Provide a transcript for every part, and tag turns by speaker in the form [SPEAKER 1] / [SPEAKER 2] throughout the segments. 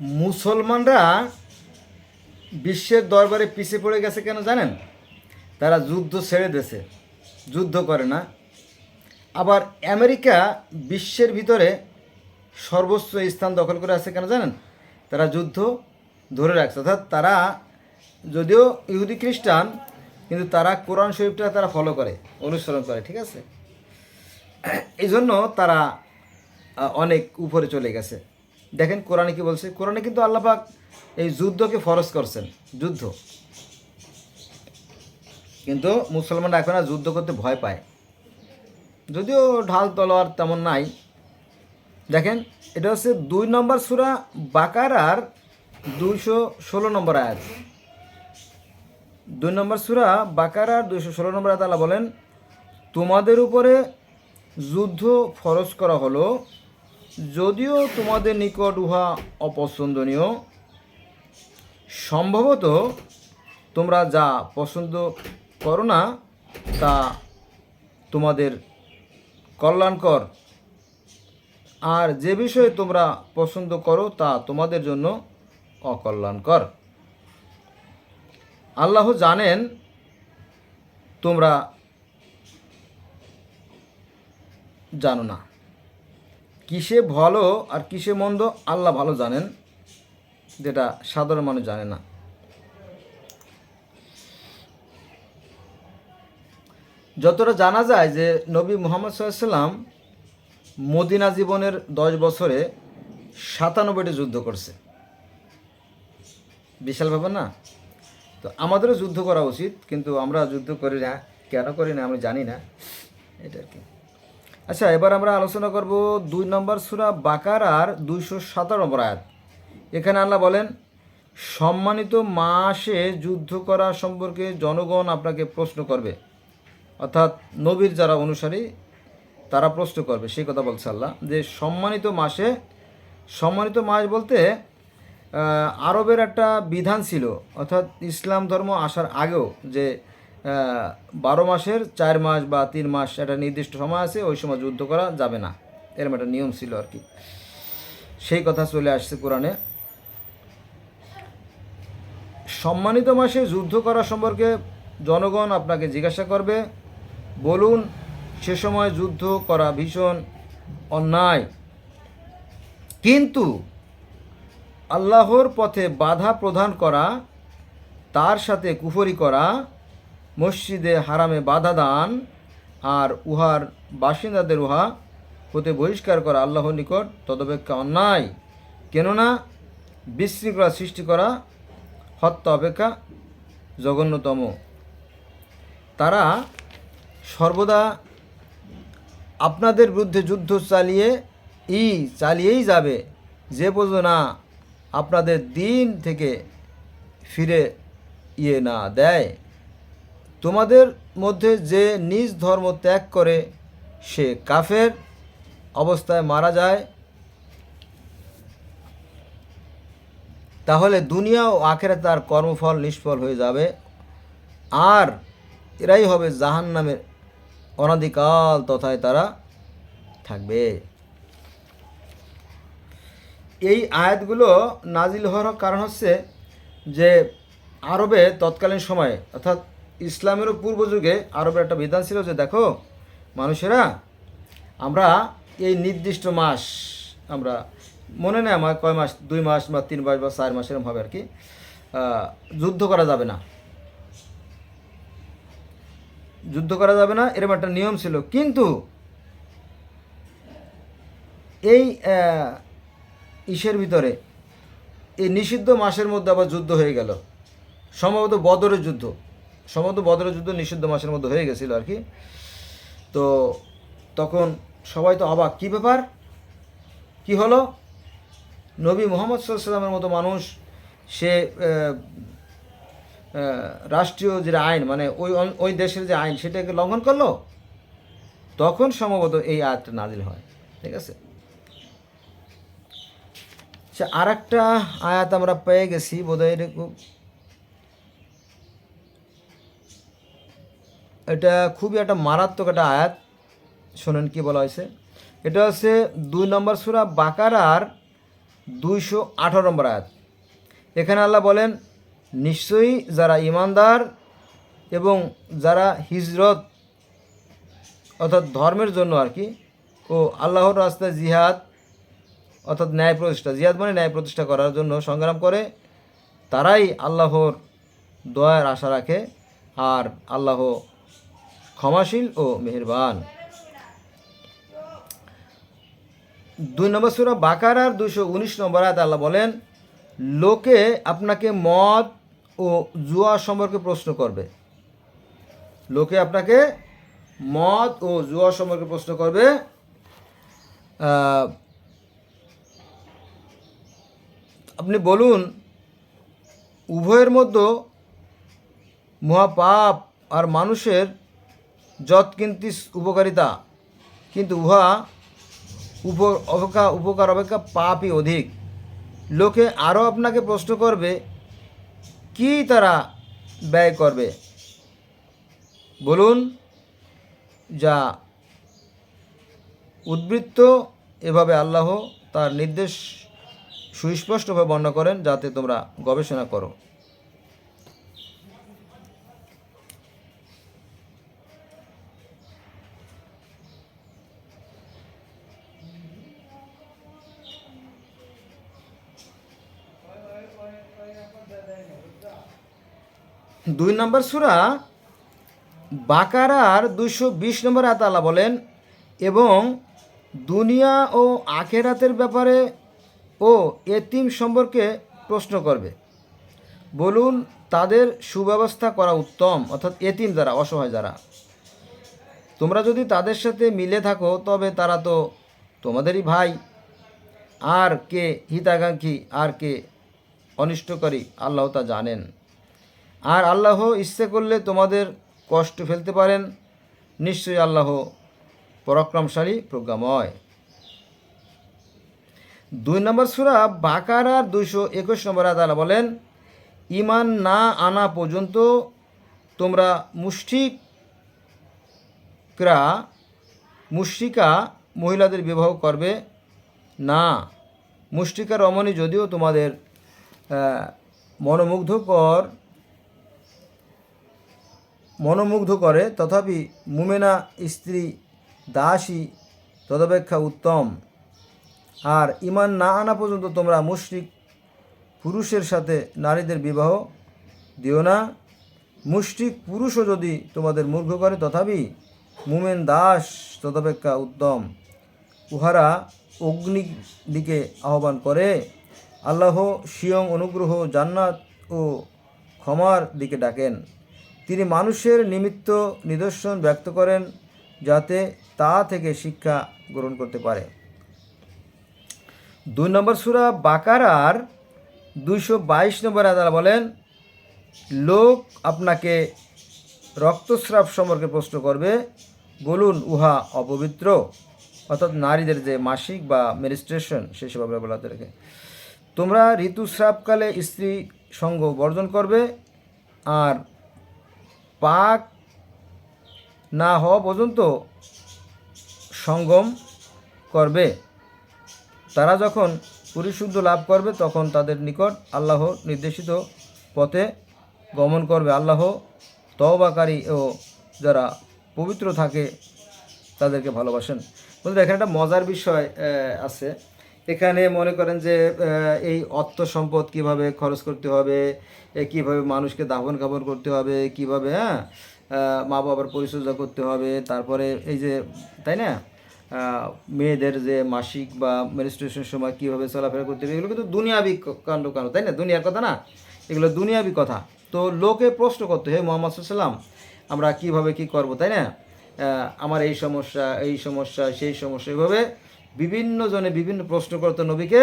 [SPEAKER 1] মুসলমানরা বিশ্বের দরবারে পিছিয়ে পড়ে গেছে কেন জানেন? তারা যুদ্ধ ছেড়ে দিয়েছে, যুদ্ধ করে না। আবার আমেরিকা বিশ্বের ভিতরে সর্বোচ্চ স্থান দখল করে আছে কেন জানেন? তারা যুদ্ধ ধরে রাখছে। অর্থাৎ তারা যদিও ইহুদি খ্রিস্টান, কিন্তু তারা কোরআন শরীফটা তারা ফলো করে, অনুসরণ করে, ঠিক আছে? এই জন্য তারা অনেক উপরে চলে গেছে। দেখেন কোরআনে কি বলছে? কোরআনে কিন্তু আল্লাপাক এই যুদ্ধকে ফরজ করছেন, যুদ্ধ। কিন্তু মুসলমানরা এখন আর যুদ্ধ করতে ভয় পায়। যদিও ঢাল, তলোয়ার তেমন নাই। দেখেন, এটা হচ্ছে দুই নম্বর সুরা বাকারার দুইশো ষোলো নম্বর আয়াত। দুই নম্বর সুরা বাকারার দুইশো ষোলো নম্বর আয়াত আল্লাহ বলেন, তোমাদের উপরে যুদ্ধ ফরজ করা হলো যদিও তোমাদের নিকট উহা অপছন্দনীয়, সম্ভবত তোমরা যা পছন্দ করো না, তা তোমাদের কল্যাণকর। আর যে বিষয়ে তোমরা পছন্দ করো, তা তোমাদের জন্য অকল্যাণকর। আল্লাহ জানেন তোমরা জানো না। কিসে ভালো আর কিসে মন্দ আল্লাহ ভালো জানেন, যেটা সাধারণ মানুষ জানে না। যতটা জানা যায় যে নবী মোহাম্মদ সাল্লাম মদিনা জীবনের দশ বছরে সাতানব্বইটি যুদ্ধ করছে। বিশাল ব্যাপার না? তো আমাদেরও যুদ্ধ করা উচিত, কিন্তু আমরা যুদ্ধ করি না, কেন করি না আমি জানি না। এটা আর কি। আচ্ছা এবার আমরা আলোচনা করব দুই নম্বর সুরা বাকার আর দুইশো সাতারো নম্বর আয়াত। এখানে আল্লাহ বলেন, সম্মানিত মাসে যুদ্ধ করা সম্পর্কে জনগণ আপনাকে প্রশ্ন করবে। অর্থাৎ নবীর যারা অনুসারী, তারা প্রশ্ন করবে, সেই কথা বলছে আল্লাহ, যে সম্মানিত মাসে, সম্মানিত মাস বলতে আরবের একটা বিধান ছিল, অর্থাৎ ইসলাম ধর্ম আসার আগেও যে বারো মাসের চার মাস বা তিন মাস একটা নির্দিষ্ট সময় আছে, ওই সময় যুদ্ধ করা যাবে না। এরকম একটা নিয়ম ছিল আর কি। সেই কথা চলে আসছে কোরআনে। সম্মানিত মাসে যুদ্ধ করা সম্পর্কে জনগণ আপনাকে জিজ্ঞাসা করবে, বলুন, সে সময় যুদ্ধ করা ভীষণ অন্যায়। কিন্তু আল্লাহর পথে বাধা প্রদান করা, তার সাথে কুফরি করা মসজিদে হারামে বাধা দান আর উহার বাসিন্দাদের উহা হতে বহিষ্কার করা আল্লাহর নিকট তদপেক্ষা অন্যায়। কেননা বিশৃঙ্খলা সৃষ্টি করা হত্যা অপেক্ষা জঘন্যতম। তারা সর্বদা আপনাদের বিরুদ্ধে যুদ্ধ চালিয়ে ই চালিয়েই যাবে। যে পর্যন্ত না আপনাদের দিন থেকে ফিরে ইয়ে না দেয়। তোমাদের মধ্যে যে নিজ ধর্ম ত্যাগ করে সে কাফের অবস্থায় মারা যায়, তাহলে দুনিয়া ও আখেরে তার কর্মফল নিষ্ফল হয়ে যাবে। আর এরাই হবে জাহান নামের অনাদিকাল তথায় তারা থাকবে। এই আয়াতগুলো নাজিল হওয়ার কারণ হচ্ছে যে আরবে তৎকালীন সময়ে, অর্থাৎ ইসলামেরও পূর্ব যুগে আরবের একটা বিধান ছিল যে, দেখো, মানুষেরা, আমরা এই নির্দিষ্ট মাস, আমরা মনে নেই আমার কয় মাস, দুই মাস বা তিন মাস বা চার মাস এরকম হবে আর কি যুদ্ধ করা যাবে না। যুদ্ধ করা যাবে না এরকম একটা নিয়ম ছিল। কিন্তু এই ইসের ভিতরে এই নিষিদ্ধ মাসের মধ্যে আবার যুদ্ধ হয়ে গেল। সম্ভবত বদরের যুদ্ধ। সম্ভবত বদরের যুদ্ধ নিষিদ্ধ মাসের মধ্যে হয়ে গেছিল আর কি। তো তখন সবাই তো অবাক। কী ব্যাপার? কি হলো? নবী মোহাম্মদ সাল্লামের মতো মানুষ, সে রাষ্ট্রীয় যে আইন মানে ওই ওই দেশের যে আইন, সেটাকে লঙ্ঘন করল? তখন সম্ভবত এই আয়াতটা নাজিল হয়। ঠিক আছে? আর একটা আয়াত আমরা পেয়ে গেছি, বোধহয় এটা খুবই একটা মারাত্মক একটা আয়াত। শোনেন কি বলা হয়েছে? এটা হচ্ছে দুই নম্বর সুরা বাকারার দুইশো আঠারো নম্বর আয়াত। এখানে আল্লাহ বলেন, নিশ্চয়ই যারা ইমানদার এবং যারা হিজরত অর্থাৎ ধর্মের জন্য আর কি, ও আল্লাহর রাস্তায় জিহাদ অর্থাৎ ন্যায় প্রতিষ্ঠা, জিহাদ মানে ন্যায় প্রতিষ্ঠা করার জন্য সংগ্রাম করে, তারাই আল্লাহর দয়ার আশা রাখে আর আল্লাহ ক্ষমাশীল ও মেহেরবান। দুই নম্বর সুরা বাকারার দুশো উনিশ নম্বর আয়াত আল্লাহ বলেন, লোকে আপনাকে মদ ও জুয়া সম্পর্কে প্রশ্ন করবে। লোকে আপনাকে মদ ও জুয়া সম্পর্কে প্রশ্ন করবে। আপনি বলুন, উভয়ের মধ্যে মহাপাপ আর মানুষের যৎ কিন্তি উপকারিতা। কিন্তু উহা উপ অপেক্ষা উপকার অপেক্ষা পাপই অধিক। লোকে আরও আপনাকে প্রশ্ন করবে, কি তারা ব্যয় করবে? বলুন, যা উদ্বৃত্ত এভাবে আল্লাহ তার নির্দেশ সুস্পষ্টভাবে বর্ণনা করেন, যাতে তোমরা গবেষণা করো। দুই নম্বর সুরা বাকারার দুশো বিশ নম্বর আতালা বলেন, এবং দুনিয়া ও আখেরাতের ব্যাপারে ও এতিম সম্পর্কে প্রশ্ন করবে। বলুন, তাদের সুব্যবস্থা করা উত্তম, অর্থাৎ এতিম যারা, অসহায় যারা। তোমরা যদি তাদের সাথে মিলে থাকো, তবে তারা তো তোমাদেরই ভাই। আর কে হিতাকাঙ্ক্ষী, আর কে অনিষ্টকারী, আল্লাহ তা জানেন। আর আল্লাহ ইচ্ছে করলে তোমাদের কষ্ট ফেলতে পারেন। নিশ্চয়ই আল্লাহ পরাক্রমশালী, প্রজ্ঞাময়। দুই নম্বর সুরা বাকারার দুইশো একুশ নম্বর আদালা বলেন ইমান না আনা পর্যন্ত তোমরা মুষ্টিকরা মুষ্টিকা মহিলাদের বিবাহ করবে না। মুষ্টিকা রমণী যদিও তোমাদের মনোমুগ্ধকর মনোমুগ্ধ করে, তথাপি মুমেনা স্ত্রী দাসী তদপেক্ষা উত্তম। আর ইমান না আনা পর্যন্ত তোমরা মুশরিক পুরুষের সাথে নারীদের বিবাহ দিও না। মুষ্টিক পুরুষও যদি তোমাদের মূর্খ করে, তথাপি মুমেন দাস তদপেক্ষা উত্তম। উহারা অগ্নির দিকে আহ্বান করে। আল্লাহ স্বয়ং অনুগ্রহ, জান্নাত ও ক্ষমার দিকে ডাকেন। তিনি মানুষের নিমিত্ত নিদর্শন ব্যক্ত করেন যাতে তা থেকে শিক্ষা গ্রহণ করতে পারে। দুই নম্বর সুরা বাকারার দুইশো বাইশ নম্বর আদালা বলেন, লোক আপনাকে রক্তস্রাব সম্পর্কে প্রশ্ন করবে। বলুন, উহা অপবিত্র? অর্থাৎ নারীদের যে মাসিক বা মেরিস্ট্রেশন সেসব আমরা রেখে। তোমরা ঋতুস্রাবকালে স্ত্রী সঙ্গ বর্জন করবে, আর পাক না হওয়া পর্যন্ত সঙ্গম করবে। তারা যখন পরিশুদ্ধ লাভ করবে, তখন তাদের নিকট আল্লাহ নির্দেশিত পথে গমন করবে। আল্লাহ তওবাকারী ও যারা পবিত্র থাকে, তাদেরকে ভালোবাসেন। বন্ধুরা, এখানে একটা মজার বিষয় আছে। এখানে মনে করেন যে এই অর্থ সম্পদ কীভাবে খরচ করতে হবে কীভাবে মানুষকে দাফন কাপন করতে হবে, কীভাবে হ্যাঁ মা বাবার পরিচর্যা করতে হবে, তারপরে এই যে, তাই না? মেয়েদের যে মাসিক বা মেনিস্ট্রেশনের সময় কীভাবে চলাফেরা করতে হবে, এগুলো কিন্তু দুনিয়াবি কাণ্ড কাণ্ড তাই না? দুনিয়ার কথা না? এগুলো দুনিয়াবি কথা। তো লোকে প্রশ্ন করতে, হে মোহাম্মদ সাল্লাম আমরা কীভাবে কি করব? তাই না? আমার এই সমস্যা এই সমস্যা, সেই সমস্যা, এভাবে বিভিন্ন জনে বিভিন্ন প্রশ্ন করতো নবীকে।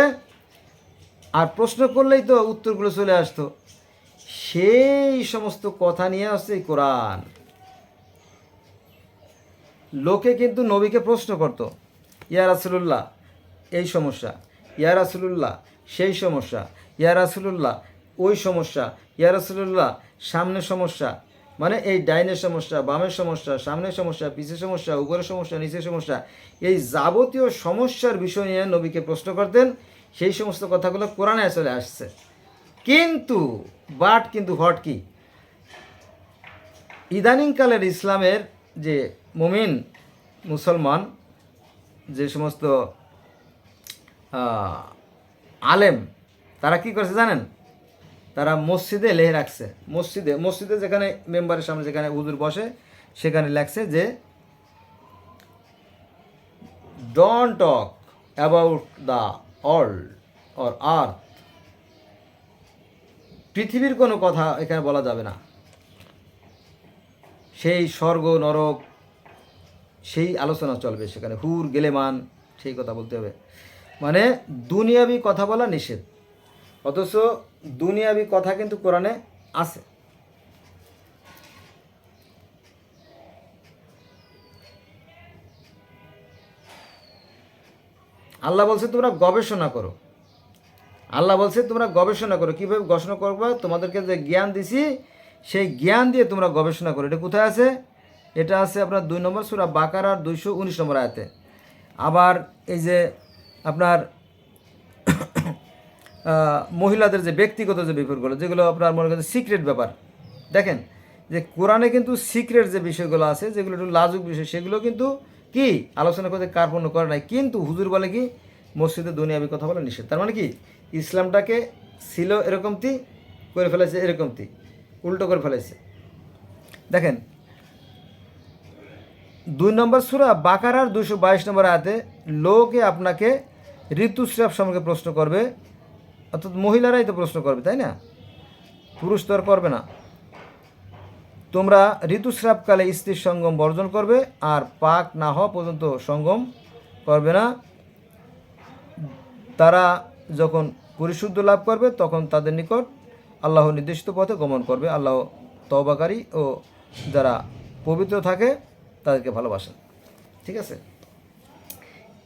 [SPEAKER 1] আর প্রশ্ন করলেই তো উত্তরগুলো চলে আসতো। সেই সমস্ত কথা নিয়ে আসছে কোরআন। লোকে কিন্তু নবীকে প্রশ্ন করত, ইয়া রাসুলুল্লাহ, এই সমস্যা, ইয়া রাসুলুল্লাহ, সেই সমস্যা, ইয়া রাসুলুল্লাহ, ওই সমস্যা, ইয়া রাসুলুল্লাহ সামনের সমস্যা মানে এই ডাইনের সমস্যা, বামের সমস্যা, সামনের সমস্যা, পিছের সমস্যা, উপরের সমস্যা, নিচের সমস্যা, এই যাবতীয় সমস্যার বিষয় নিয়ে নবীকে প্রশ্ন করতেন। সেই সমস্ত কথাগুলো কোরআনে চলে আসছে। কিন্তু বাট কিন্তু হট কি? ইদানিংকালের ইসলামের যে মুমিন, মুসলমান, যে সমস্ত আলেম, তারা কি করেছে জানেন? তারা মসজিদে লেহে রাখছে। মসজিদে মসজিদে যেখানে মেম্বারের সামনে যেখানে হুজুর বসে, সেখানে লেখছে যে don't talk about the world or earth পৃথিবীর কোনো কথা এখানে বলা যাবে না। সেই স্বর্গ, নরক, সেই আলোচনা চলবে সেখানে। হুর, গেলেমান, সেই কথা বলতে হবে। মানে দুনিয়াবি কথা বলা নিষেধ। অথচ দুনিয়াবি কথা কিন্তু কোরআনে আছে। আল্লাহ বলছে, তোমরা গবেষণা করো। আল্লাহ বলছে, তোমরা গবেষণা করো। কীভাবে গবেষণা করবে? তোমাদেরকে যে জ্ঞান দিছি, সেই জ্ঞান দিয়ে তোমরা গবেষণা করো। এটা কোথায় আছে? এটা আছে আপনার দুই নম্বর সুরা বাকার আর দুইশো উনিশ নম্বর আয়াতে। আবার এই যে আপনার মহিলাদের যে ব্যক্তিগত যে ব্যাপারগুলো যেগুলো আপনার মনে করেন সিক্রেট ব্যাপার। দেখেন, যে কোরআনে কিন্তু সিক্রেট যে বিষয়গুলো আছে, যেগুলো একটু লাজুক বিষয়, সেগুলো কিন্তু কি? আলোচনা করতে কার্পণ্য করে নাই। কিন্তু হুজুর বলে কি? মসজিদে দুনিয়াবি কথা বলা নিষেধ। তার মানে কি? ইসলামটাকে ছিল এরকমটি, করে ফেলেছে এরকমটি, উল্টো করে ফেলেছে। দেখেন, দুই নম্বর সুরা বাকারার দুশো বাইশ নম্বর আয়াতে, লোকে আপনাকে ঋতুস্রাব সম্পর্কে প্রশ্ন করবে অর্থাৎ মহিলারাই তো প্রশ্ন করবে, তাই না? পুরুষ তো আর করবে না। তোমরা ঋতুস্রাবকালে স্ত্রীর সঙ্গম বর্জন করবে, আর পাক না হওয়া পর্যন্ত সঙ্গম করবে না। তারা যখন পরিশুদ্ধ লাভ করবে, তখন তাদের নিকট আল্লাহ নির্দিষ্ট পথে গমন করবে। আল্লাহ তবাকারী ও যারা পবিত্র থাকে, তাদেরকে ভালোবাসেন। ঠিক আছে?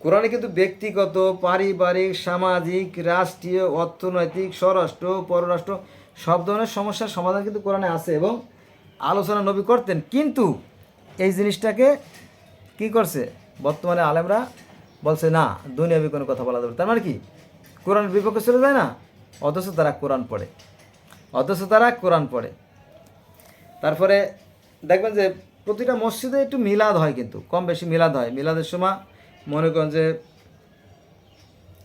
[SPEAKER 1] কোরআনে কিন্তু ব্যক্তিগত, পারিবারিক, সামাজিক, রাষ্ট্রীয়, অর্থনৈতিক, স্বরাষ্ট্র, পররাষ্ট্র, সব ধরনের সমস্যার সমাধান কিন্তু কোরআনে আছে এবং আলোচনা নবী করতেন। কিন্তু এই জিনিসটাকে কি করছে? বর্তমানে আলেমরা বলছে, না, দুনিয়াবি কোনো কথা বলা যাবে। তার মানে কি? কোরআনের বিপক্ষে চলে যায় না? অথচ তারা কোরআন পড়ে। অথচ তারা কোরআন পড়ে। তারপরে দেখবেন যে প্রতিটা মসজিদে একটু মিলাদ হয় কিন্তু, কম বেশি মিলাদ হয়। মিলাদের সময় মনে করেন যে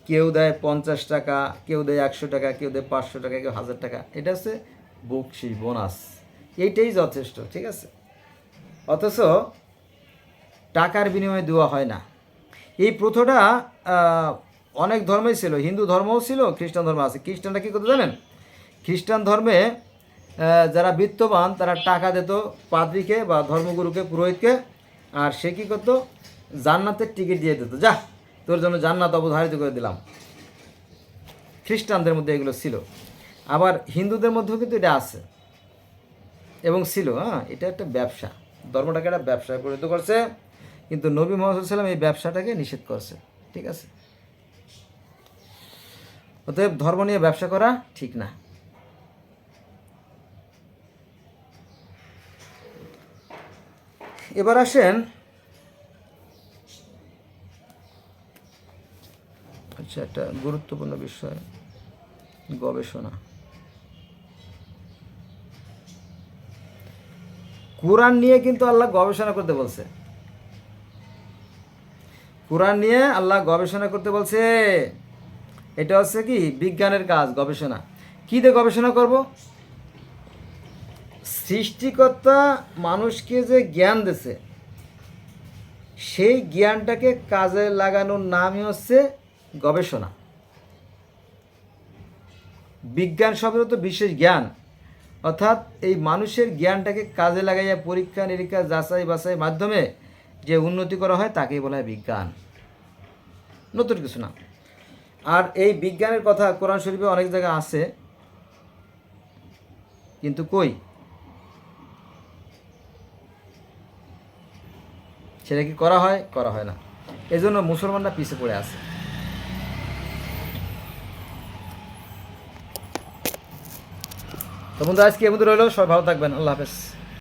[SPEAKER 1] কেউ দেয় পঞ্চাশ টাকা, কেউ দেয় একশো টাকা, কেউ দেয় পাঁচশো টাকা, কেউ হাজার টাকা। এটা হচ্ছে বকশিস বোনাস। এইটাই যথেষ্ট, ঠিক আছে? অথচ টাকার বিনিময়ে দেওয়া হয় না। এই প্রথাটা অনেক ধর্মেই ছিল। হিন্দু ধর্মও ছিল, খ্রিস্টান ধর্ম আছে। খ্রিস্টানরা কী করতে জানেন? খ্রিস্টান ধর্মে যারা বিত্তবান, তারা টাকা দিত পাদ্রিকে বা ধর্মগুরুকে, পুরোহিতকে। আর সে কী করতো? জান্নাতের টিকিট দিয়ে দিত। যা, তোর জন্য জান্নাত অবধারিত করে দিলাম। খ্রিস্টানদের মধ্যে এগুলো ছিল। আবার হিন্দুদের মধ্যেও কিন্তু এটা আছে। এবং ছিল হ্যাঁ এটা একটা ব্যবসা। ধর্মটাকে একটা ব্যবসায় পরিণত করছে। কিন্তু নবী মোহাম্মদ সাল্লাম এই ব্যবসাটাকে নিষেধ করছে। ঠিক আছে? অতএব ধর্ম নিয়ে ব্যবসা করা ঠিক না। এবার আসেন আচ্ছা একটা গুরুত্বপূর্ণ বিষয়, গবেষণা। কোরআন নিয়ে কিন্তু আল্লাহ গবেষণা করতে বলছে। কোরআন নিয়ে আল্লাহ গবেষণা করতে বলছে, এটা হচ্ছে কি? বিজ্ঞানের কাজ, গবেষণা। কী দিয়ে গবেষণা করব? সৃষ্টিকর্তা মানুষকে যে জ্ঞান দিছে সেই জ্ঞানটাকে কাজে লাগানোর নামই হচ্ছে গবেষণা। বিজ্ঞান শব্দ তো বিশেষ জ্ঞান। অর্থাৎ এই মানুষের জ্ঞানটাকে কাজে লাগাইয়া পরীক্ষা, নিরীক্ষা, যাচাই বাছাই মাধ্যমে যে উন্নতি করা হয় তাকেই বলা হয় বিজ্ঞান। নতুন কিছু না। আর এই বিজ্ঞানের কথা কোরআন শরীফে অনেক জায়গায় আছে। কিন্তু কই? সেটা কি করা হয়? করা হয় না। এজন্য মুসলমানরা পিছিয়ে পড়ে আছে। তো বন্ধু আজকে এ মধ্যে রইল। সবাই ভালো থাকবেন। আল্লাহ হাফেজ।